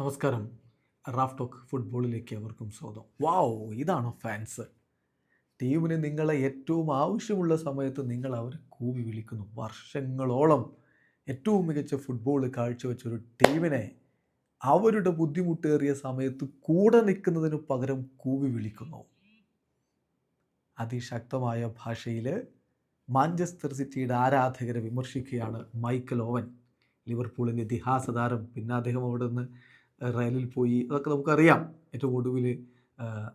നമസ്കാരം. Raf talk ഫുട്ബോളിലേക്ക് അവർക്കും സ്വാഗതം. വാവ് ഇതാണോ ഫാൻസ്. ടീമിന് നിങ്ങളെ ഏറ്റവും ആവശ്യമുള്ള സമയത്ത് നിങ്ങൾ അവരെ കൂവി വിളിക്കുന്നു. വർഷങ്ങളോളം ഏറ്റവും മികച്ച ഫുട്ബോൾ കാഴ്ചവെച്ച ഒരു ടീമിനെ അവരുടെ ബുദ്ധിമുട്ടേറിയ സമയത്ത് കൂടെ നിൽക്കുന്നതിന് പകരം കൂവി വിളിക്കുന്നു. അതിശക്തമായ ഭാഷയിൽ മാഞ്ചസ്റ്റർ സിറ്റിയുടെ ആരാധകരെ വിമർശിക്കുകയാണ് മൈക്കൽ ഓവൻ. ലിവർപൂളിന്റെ ഇതിഹാസ താരം പിന്നെ അദ്ദേഹം അവിടെ നിന്ന് റയലിൽ പോയി. അതൊക്കെ നമുക്കറിയാം. ഏറ്റവും ഒടുവിൽ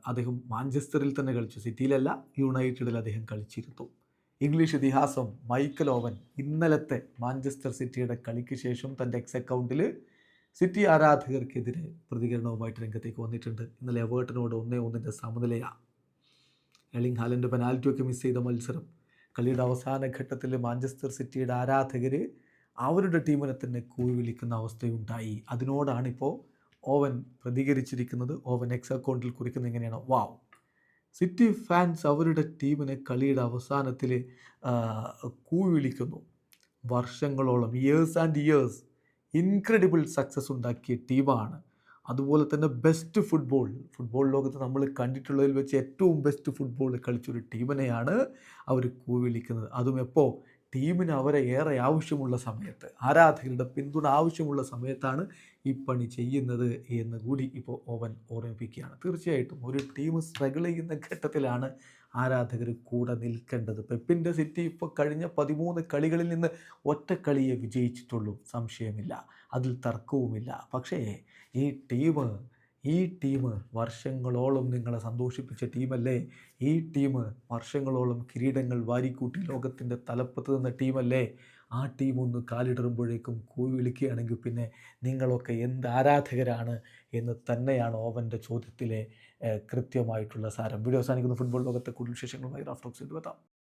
അദ്ദേഹം മാഞ്ചസ്റ്ററിൽ തന്നെ കളിച്ചു. സിറ്റിയിലല്ല യുണൈറ്റഡിൽ അദ്ദേഹം കളിച്ചിരുന്നു. ഇംഗ്ലീഷ് ഇതിഹാസം മൈക്കൽ ഓവൻ ഇന്നലത്തെ മാഞ്ചസ്റ്റർ സിറ്റിയുടെ കളിക്ക് ശേഷം തന്റെ എക്സ് അക്കൗണ്ടിൽ സിറ്റി ആരാധകർക്കെതിരെ പ്രതികരണവുമായിട്ട് രംഗത്തേക്ക് വന്നിട്ടുണ്ട്. ഇന്നലെ എവേർട്ടനോട് ഒന്നേ ഒന്നിന്റെ സമനിലയാണ് എളിംഗ് ഹാലന്റെ പെനാൽറ്റിയൊക്കെ മിസ് ചെയ്ത മത്സരം. കളിയുടെ അവസാന ഘട്ടത്തിൽ മാഞ്ചസ്റ്റർ സിറ്റിയുടെ ആരാധകർ അവരുടെ ടീമിനെ തന്നെ കൂവി വിളിക്കുന്ന അവസ്ഥയുണ്ടായി. അതിനോടാണിപ്പോൾ ഓവൻ പ്രതികരിച്ചിരിക്കുന്നത് ഓവൻ എക്സ് അക്കൗണ്ടിൽ കുറിക്കുന്നത് എങ്ങനെയാണ്? വാവ് സിറ്റി ഫാൻസ് അവരുടെ ടീമിനെ കളിയുടെ അവസാനത്തിൽ കൂവിളിക്കുന്നു. വിളിക്കുന്നു വർഷങ്ങളോളം years and years incredible success ഉണ്ടാക്കിയ ടീമാണ് അതുപോലെ തന്നെ ബെസ്റ്റ് ഫുട്ബോൾ ഫുട്ബോൾ ലോകത്ത് നമ്മൾ കണ്ടിട്ടുള്ളതിൽ വെച്ച് ഏറ്റവും ബെസ്റ്റ് ഫുട്ബോൾ കളിച്ചൊരു ടീമിനെയാണ് അവർ കൂവിളിക്കുന്നത്. അതും എപ്പോൾ ടീമിന് അവരെ ഏറെ ആവശ്യമുള്ള സമയത്ത് ആരാധകരുടെ പിന്തുണ ആവശ്യമുള്ള സമയത്താണ് ഈ പണി ചെയ്യുന്നത് എന്ന് കൂടി ഇപ്പോൾ ഓവൻ ഓർമ്മിപ്പിക്കുകയാണ്. തീർച്ചയായിട്ടും ഒരു ടീം സ്ട്രഗിൾ ചെയ്യുന്ന ഘട്ടത്തിലാണ് ആരാധകർ കൂടെ നിൽക്കേണ്ടത്. പെപ്പിന്റെ സിറ്റി ഇപ്പോൾ കഴിഞ്ഞ പതിമൂന്ന് കളികളിൽ നിന്ന് ഒറ്റ കളിയെ വിജയിച്ചിട്ടുള്ളൂ സംശയമില്ല. അതിൽ തർക്കവുമില്ല. പക്ഷേ ഈ ടീം ഈ ടീം വർഷങ്ങളോളം നിങ്ങളെ സന്തോഷിപ്പിച്ച ടീമല്ലേ? ഈ ടീം വർഷങ്ങളോളം കിരീടങ്ങൾ വാരിക്കൂട്ടി ലോകത്തിന്റെ തലപ്പത്ത് നിന്ന ടീമല്ലേ? ആ ടീം ഒന്ന് കാലിടറുമ്പോഴേക്കും കൂവി വിളിക്കുകയാണെങ്കിൽ പിന്നെ നിങ്ങളൊക്കെ എന്ത് ആരാധകരാണ് എന്ന് തന്നെയാണ് ഓവന്റെ ചോദ്യത്തിലെ കൃത്യമായിട്ടുള്ള സാരം. വീഡിയോ അവസാനിക്കുന്ന. ഫുട്ബോൾ ലോകത്തെ കൂടുതൽ വിശേഷങ്ങളുമായി റാഫ്റ്റോക്സിൽ എത്താം.